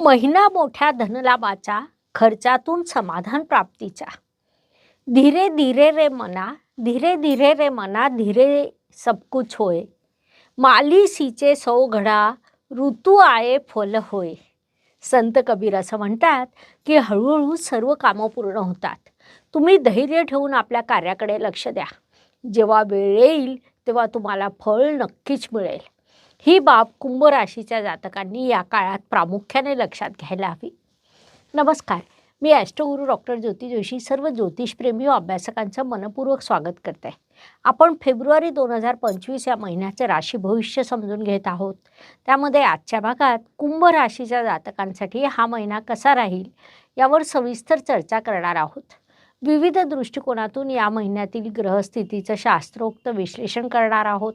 महिना मोठ्या धनलाभाचा खर्चातून समाधान प्राप्तीचा धीरे धीरे रे मना धीरे धीरे रे मना धीरे सब कुछ होय माली सीचे सौ घडा ऋतू आये फल होय संत कबीर असं म्हणतात की हळूहळू सर्व कामं पूर्ण होतात. तुम्ही धैर्य ठेवून आपल्या कार्याकडे लक्ष द्या. जेव्हा वेळ येईल तेव्हा तुम्हाला फळ नक्कीच मिळेल. ही बाब कुंभ राशीच्या जातकांनी या काळात प्रामुख्याने लक्षात घ्यायला हवी. नमस्कार मी ॲस्ट्रोगुरू डॉक्टर ज्योती जोशी सर्व ज्योतिषप्रेमी व अभ्यासकांचं मनपूर्वक स्वागत करते. आपण फेब्रुवारी दोन हजार पंचवीस या महिन्याचं राशी भविष्य समजून घेत आहोत. त्यामध्ये आजच्या भागात कुंभ राशीच्या जातकांसाठी हा महिना कसा राहील यावर सविस्तर चर्चा करणार आहोत. विविध दृष्टिकोनातून या महिन्यातील ग्रहस्थितीचं शास्त्रोक्त विश्लेषण करणार आहोत.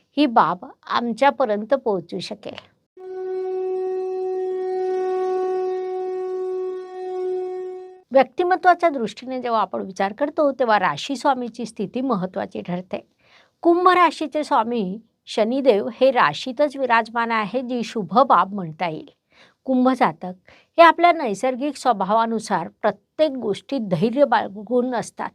ही बाब आमच्यापर्यंत पोहोचू शकेल. व्यक्तिमत्वाच्या दृष्टीने जेव्हा आपण विचार करतो तेव्हा राशी स्वामीची स्थिती महत्त्वाची ठरते. कुंभ राशीचे स्वामी शनिदेव हे राशीतच विराजमान आहे जी शुभ बाब म्हणता येईल. कुंभ जातक हे आपल्या नैसर्गिक स्वभावानुसार प्रत्येक गोष्टीत धैर्य बाळगून असतात.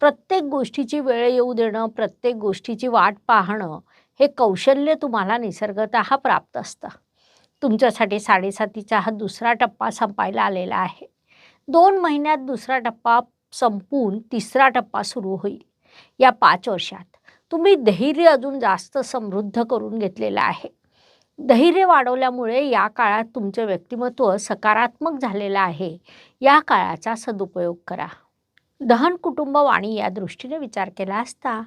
प्रत्येक गोष्टीची वेळ येऊ देणं प्रत्येक गोष्टीची वाट पाहणं हे कौशल्य तुम्हाला निसर्गत प्राप्त असतं. तुमच्यासाठी साडेसातीचा हा दुसरा टप्पा संपायला आलेला आहे. दोन महिन्यात दुसरा टप्पा संपून तिसरा टप्पा सुरू होईल. या पाच वर्षात तुम्ही धैर्य अजून जास्त समृद्ध करून घेतलेलं आहे. धैर्य वाढवल्यामुळे या काळात तुमचे व्यक्तिमत्व सकारात्मक झालेलं आहे. या काळाचा सदुपयोग करा. दहन कुटुंब वाणी या दृष्टीने विचार केला असता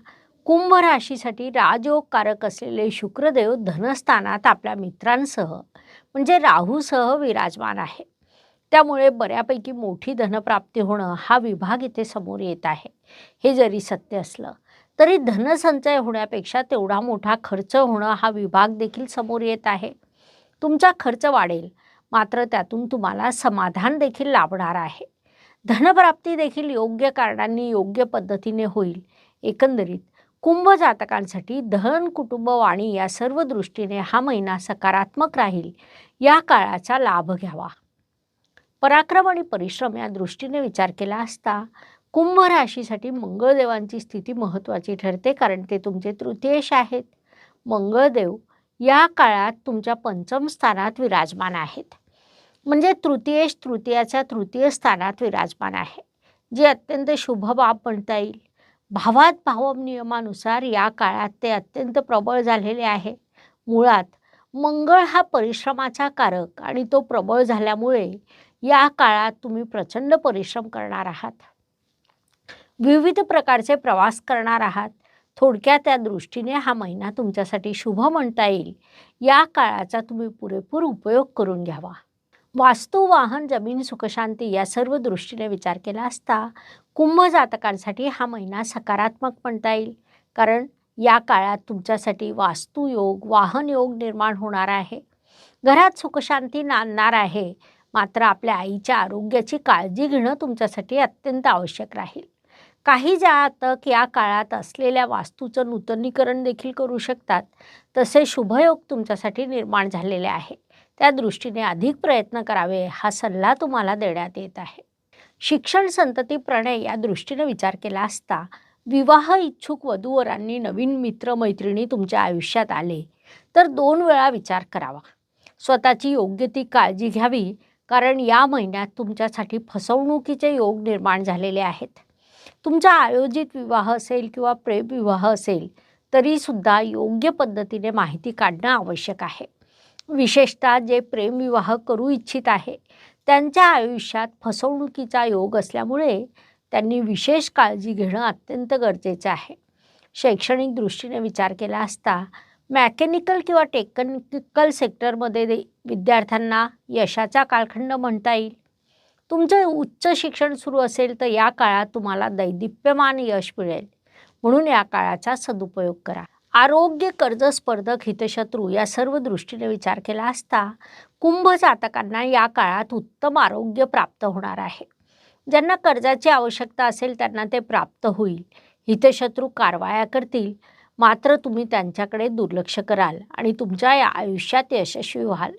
कुंभ राशीसाठी राजयोगकारक असलेले शुक्रदेव धनस्थानात आपल्या मित्रांसह म्हणजे राहूसह विराजमान आहे. त्यामुळे बऱ्यापैकी मोठी धनप्राप्ती होणं हा विभाग इथे समोर येत आहे. हे जरी सत्य असलं तरी धनसंचय होण्यापेक्षा तेवढा मोठा खर्च होणं हा विभाग देखील समोर येत आहे. तुमचा खर्च वाढेल मात्र त्यातून तुम्हाला समाधान देखील लाभणार आहे. धनप्राप्ती देखील योग्य कारणांनी योग्य पद्धतीने होईल एकंदरीत कुंभ जातकांसाठी धन कुटुंब वाणी या सर्व दृष्टीने हा महिना सकारात्मक राहील या काळाचा लाभ घ्यावा. पराक्रम आणि परिश्रम या दृष्टीने विचार केला असता कुंभ राशीसाठी मंगळदेवांची स्थिती महत्त्वाची ठरते कारण ते तुमचे तृतीयश आहेत. मंगळदेव या काळात तुमच्या पंचम स्थानात विराजमान आहेत. म्हणजे तृतीयेश तृतीयाच्या तृतीय स्थानात विराजमान आहे. जे अत्यंत शुभ बाब म्हणता येईल. भावात भावम नियमानुसार या काळात ते अत्यंत प्रबळ झालेले आहे. मुळात मंगळ हा परिश्रमाचा कारक आणि तो प्रबळ झाल्यामुळे या काळात तुम्ही प्रचंड परिश्रम करणार आहात. विविध प्रकारचे प्रवास करणार आहात. थोडक्या त्या दृष्टीने हा महिना तुमच्यासाठी शुभ म्हणता येईल. या काळाचा तुम्ही पुरेपूर उपयोग करून घ्यावा. वास्तू वाहन जमीन सुखशांती या सर्व दृष्टीने विचार केला असता कुंभ जातकांसाठी हा महिना सकारात्मक म्हणता येईल. कारण या काळात तुमच्यासाठी वास्तुयोग वाहन योग निर्माण होणार आहे. घरात सुखशांती नांदणार आहे. मात्र आपल्या आईच्या आरोग्याची काळजी घेणं तुमच्यासाठी अत्यंत आवश्यक राहील. काही जातक या काळात असलेल्या वास्तूचं नूतनीकरण देखील करू शकतात. तसे शुभयोग तुमच्यासाठी निर्माण झालेले आहे त्या दृष्टीने अधिक प्रयत्न करावे हा सल्ला तुम्हाला देण्यात येत आहे. शिक्षण संतती प्रणय या दृष्टीने विचार केला असता विवाह इच्छुक वधूवरांनी नवीन मित्रमैत्रिणी तुमच्या आयुष्यात आले तर दोन वेळा विचार करावा. स्वतःची योग्य ती काळजी घ्यावी कारण या महिन्यात तुमच्यासाठी फसवणुकीचे योग निर्माण झालेले आहेत. तुमचा आयोजित विवाह असेल किंवा प्रेमविवाह असेल तरीसुद्धा योग्य पद्धतीने माहिती काढणं आवश्यक आहे. विशेषतः जे प्रेमविवाह करू इच्छित आहे त्यांच्या आयुष्यात फसवणुकीचा योग असल्यामुळे त्यांनी विशेष काळजी घेणं अत्यंत गरजेचं आहे. शैक्षणिक दृष्टीने विचार केला असता मॅकॅनिकल किंवा टेक्निकल सेक्टरमध्ये दे विद्यार्थ्यांना यशाचा कालखंड म्हणता येईल. तुमचं उच्च शिक्षण सुरू असेल तर या काळात तुम्हाला दैदिप्यमान यश मिळेल. म्हणून या काळाचा सदुपयोग करा. आरोग्य कर्ज स्पर्धक हितशत्रू या सर्व दृष्टीने विचार केला असता कुंभ जातकांना या काळात उत्तम आरोग्य प्राप्त होणार आहे. ज्यांना कर्जाची आवश्यकता असेल त्यांना ते प्राप्त होईल. हितशत्रू कारवाया करतील. मात्र तुम्ही त्यांच्याकडे दुर्लक्ष कराल आणि तुमच्या या आयुष्यात यशस्वी व्हाल.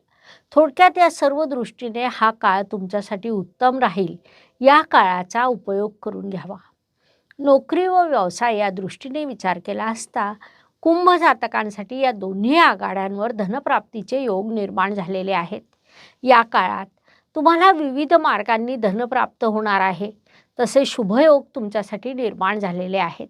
थोडक्यात या सर्व दृष्टीने हा काळ तुमच्यासाठी उत्तम राहील. या काळाचा उपयोग करून घ्यावा. नोकरी व व्यवसाय या दृष्टीने विचार केला असता कुंभ जातकांसाठी या दोन्ही आघाड्यांवर धनप्राप्तीचे योग निर्माण झालेले आहेत. या काळात तुम्हाला विविध मार्गांनी धन प्राप्त होणार आहे. तसे शुभयोग तुमच्यासाठी निर्माण झालेले आहेत.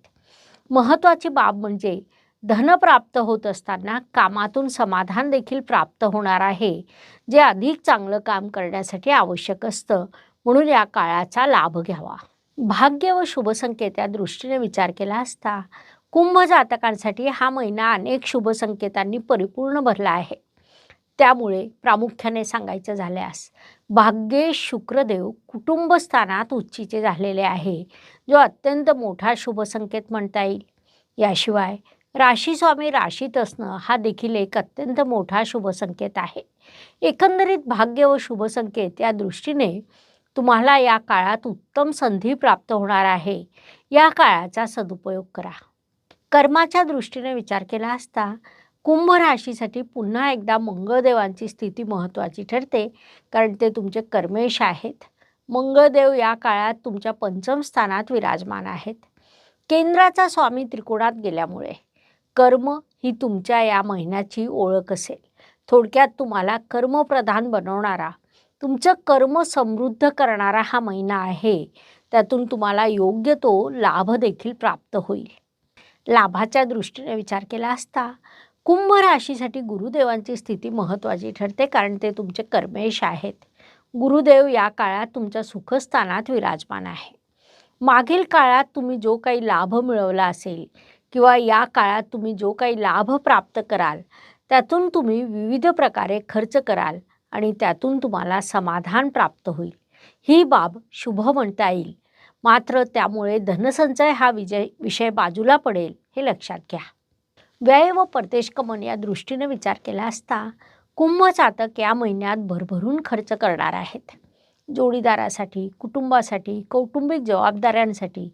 महत्त्वाची बाब म्हणजे धन प्राप्त होत असताना कामातून समाधान देखील प्राप्त होणार आहे जे अधिक चांगलं काम करण्यासाठी आवश्यक असतं. म्हणून या काळाचा लाभ घ्यावा. भाग्य व शुभसंकेत या दृष्टीने विचार केला असता कुंभ जातकांसाठी हा महिना अनेक शुभ संकेतांनी परिपूर्ण भरला आहे. त्यामुळे प्रामुख्याने सांगायचं झाल्यास भाग्येश शुक्रदेव कुटुंबस्थानात उच्चीचे झालेले आहे जो अत्यंत मोठा शुभसंकेत म्हणता येईल. याशिवाय राशीस्वामी राशीत असणं हा देखील एक अत्यंत मोठा शुभसंकेत आहे. एकंदरीत भाग्य व शुभसंकेत या दृष्टीने तुम्हाला या काळात उत्तम संधी प्राप्त होणार आहे. या काळाचा सदुपयोग करा. कर्माच्या दृष्टीने विचार केला असता कुंभ राशीसाठी पुन्हा एकदा मंगळदेवांची स्थिती महत्त्वाची ठरते कारण ते तुमचे कर्मेश आहेत. मंगळदेव या काळात तुमच्या पंचम स्थानात विराजमान आहेत. केंद्राचा स्वामी त्रिकोणात गेल्यामुळे कर्म ही तुमच्या या महिन्याची ओळख असेल. थोडक्यात तुम्हाला कर्मप्रधान बनवणारा तुमचं कर्म समृद्ध करणारा हा महिना आहे. त्यातून तुम्हाला योग्य तो लाभ देखील प्राप्त होईल. लाभाच्या दृष्टीने विचार केला असता. कुंभ राशीसाठी गुरुदेवांची स्थिती महत्त्वाची ठरते कारण ते तुमचे कर्मेश आहेत. गुरुदेव या काळात तुमच्या सुखस्थानात विराजमान आहे. मागील काळात तुम्ही जो काही लाभ मिळवला असेल किंवा या काळात तुम्ही जो काही लाभ प्राप्त कराल त्यातून तुम्ही विविध प्रकारे खर्च कराल आणि त्यातून तुम्हाला समाधान प्राप्त होईल. ही बाब शुभ म्हणता येईल. मात्र त्यामुळे धनसंचय हा विजय विषय बाजूला पडेल हे लक्षात घ्या. व्यय व परदेशगमन या दृष्टीने विचार केला असता कुंभ चातक या महिन्यात भरभरून खर्च करणार आहेत. जोडीदारासाठी कुटुंबासाठी कौटुंबिक जबाबदाऱ्यांसाठी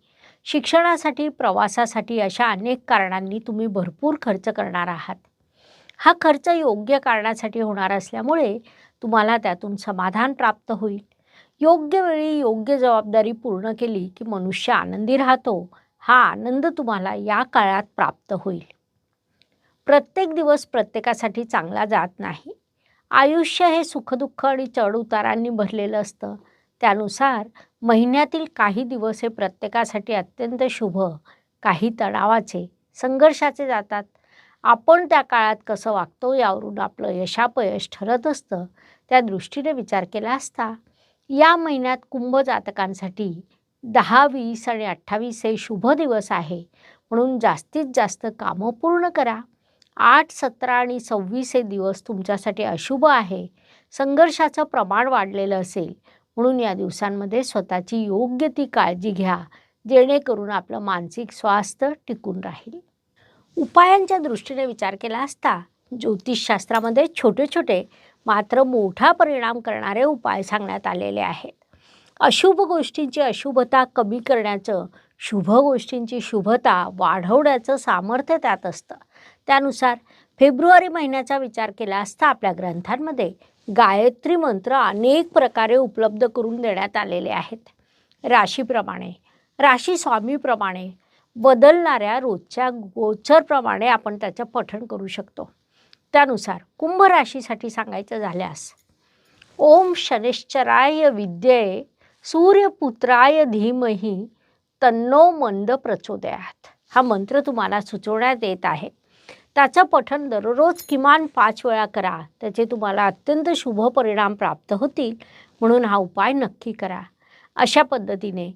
शिक्षणासाठी प्रवासासाठी अशा अनेक कारणांनी तुम्ही भरपूर खर्च करणार आहात. हा खर्च योग्य कारणासाठी होणार असल्यामुळे तुम्हाला त्यातून समाधान प्राप्त होईल. योग्य वेळी योग्य जबाबदारी पूर्ण केली की मनुष्य आनंदी राहतो. हा आनंद तुम्हाला या काळात प्राप्त होईल. प्रत्येक दिवस प्रत्येकासाठी चांगला जात नाही. आयुष्य हे सुखदुःख आणि चढउतारांनी भरलेलं असतं. त्यानुसार महिन्यातील काही दिवस हे प्रत्येकासाठी अत्यंत शुभ काही तणावाचे संघर्षाचे जातात. आपण त्या काळात कसं वागतो यावरून आपलं यशापयश ठरत असतं. त्या दृष्टीने विचार केला असता. या महिन्यात कुंभ जातकांसाठी दहा वीस आणि अठ्ठावीस हे शुभ दिवस आहे. म्हणून जास्तीत जास्त कामं पूर्ण करा. आठ सतरा आणि सव्वीस हे दिवस तुमच्यासाठी अशुभ आहे. संघर्षाचं प्रमाण वाढलेलं असेल. म्हणून या दिवसांमध्ये स्वतःची योग्य ती काळजी घ्या. जेणेकरून आपलं मानसिक स्वास्थ्य टिकून राहील. उपायांच्या दृष्टीने विचार केला असता ज्योतिषशास्त्रामध्ये छोटे छोटे मात्र मोठा परिणाम करणारे उपाय सांगण्यात आलेले आहेत. अशुभ गोष्टींची अशुभता कमी करण्याचं शुभ गोष्टींची शुभता वाढवण्याचं सामर्थ्य त्यात असतं. त्यानुसार फेब्रुवारी महिन्याचा विचार केला असता आपल्या ग्रंथांमध्ये गायत्री मंत्र अनेक प्रकारे उपलब्ध करून देण्यात आलेले आहेत. राशीप्रमाणे राशी स्वामीप्रमाणे बदलणाऱ्या रोजच्या गोचरप्रमाणे आपण त्याचं पठण करू शकतो. त्यानुसार कुंभ राशीसाठी सांगायचं झाल्यास ओम शनिश्चराय विद्ये सूर्यपुत्राय धीमही तन्नो मंद प्रचोदयात. हा मंत्र तुम्हाला सुचवण्यात येत आहे. त्याचं पठण दररोज किमान पाच वेळा करा. त्याचे तुम्हाला अत्यंत शुभ परिणाम प्राप्त होतील. म्हणून हा उपाय नक्की करा. अशा पद्धतीने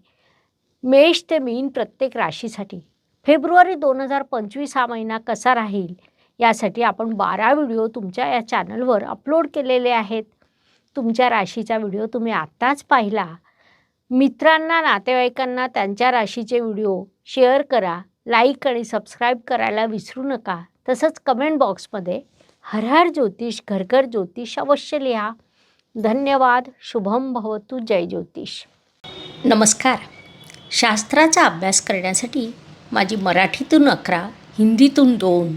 मेष ते मीन प्रत्येक राशीसाठी फेब्रुवारी दोन हजार पंचवीस हा महिना कसा राहील? यासाठी आपण बारा व्हिडिओ तुमच्या या चॅनलवर अपलोड केलेले आहेत. तुमच्या राशीचा व्हिडिओ तुम्ही आत्ताच पाहिला. मित्रांना नातेवाईकांना त्यांच्या राशीचे व्हिडिओ शेअर करा लाईक आणि सबस्क्राईब करायला विसरू नका. तसंच कमेंट बॉक्समध्ये हर हर ज्योतिष घर घर ज्योतिष अवश्य लिहा. धन्यवाद शुभम भवतु जय ज्योतिष. नमस्कार. शास्त्राचा अभ्यास करण्यासाठी माझी मराठीतून अकरा हिंदीतून दोन